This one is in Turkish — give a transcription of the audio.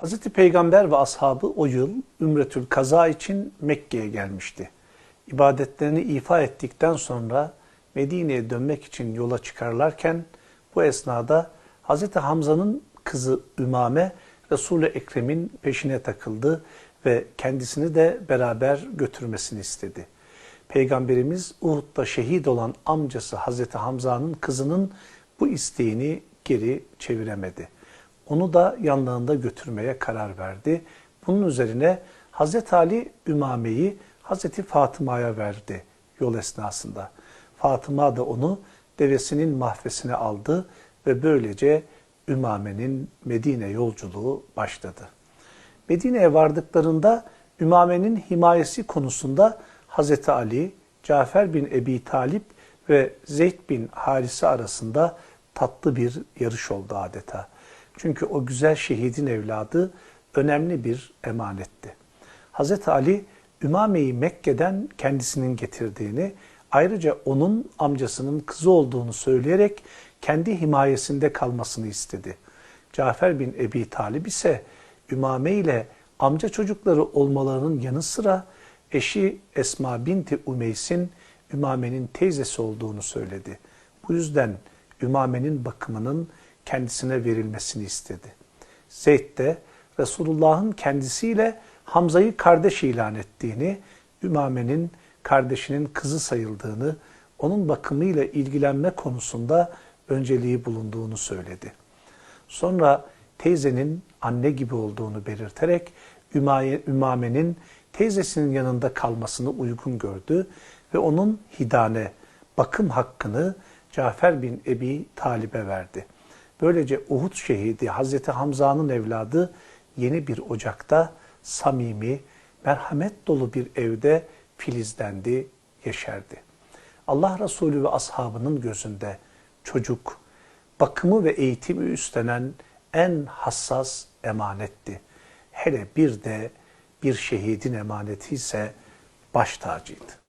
Hazreti Peygamber ve ashabı o yıl Ümretül Kaza için Mekke'ye gelmişti. İbadetlerini ifa ettikten sonra Medine'ye dönmek için yola çıkarlarken bu esnada Hazreti Hamza'nın kızı Ümame Resul-i Ekrem'in peşine takıldı ve kendisini de beraber götürmesini istedi. Peygamberimiz Uhud'da şehit olan amcası Hazreti Hamza'nın kızının bu isteğini geri çeviremedi. Onu da yanlarında götürmeye karar verdi. Bunun üzerine Hazreti Ali Ümame'yi Hazreti Fatıma'ya verdi yol esnasında. Fatıma da onu devesinin mahvesine aldı ve böylece Ümame'nin Medine yolculuğu başladı. Medine'ye vardıklarında Ümame'nin himayesi konusunda Hazreti Ali, Cafer bin Ebi Talip ve Zeyd bin Harise arasında tatlı bir yarış oldu adeta. Çünkü o güzel şehidin evladı önemli bir emanetti. Hazreti Ali Ümame'yi Mekke'den kendisinin getirdiğini, ayrıca onun amcasının kızı olduğunu söyleyerek kendi himayesinde kalmasını istedi. Cafer bin Ebi Talib ise Ümame ile amca çocukları olmalarının yanı sıra eşi Esma binti Umeys'in Ümame'nin teyzesi olduğunu söyledi. Bu yüzden Ümame'nin bakımının kendisine verilmesini istedi. Zeyd de Resulullah'ın kendisiyle Hamza'yı kardeş ilan ettiğini, Ümame'nin kardeşinin kızı sayıldığını, onun bakımıyla ilgilenme konusunda önceliği bulunduğunu söyledi. Sonra teyzenin anne gibi olduğunu belirterek Ümame'nin teyzesinin yanında kalmasını uygun gördü ve onun hidane, bakım hakkını Cafer bin Ebi Talib'e verdi. Böylece Uhud şehidi Hazreti Hamza'nın evladı yeni bir ocakta samimi, merhamet dolu bir evde filizlendi, yeşerdi. Allah Resulü ve ashabının gözünde çocuk, bakımı ve eğitimi üstlenen en hassas emanetti. Hele bir de bir şehidin emaneti ise baş tacıydı.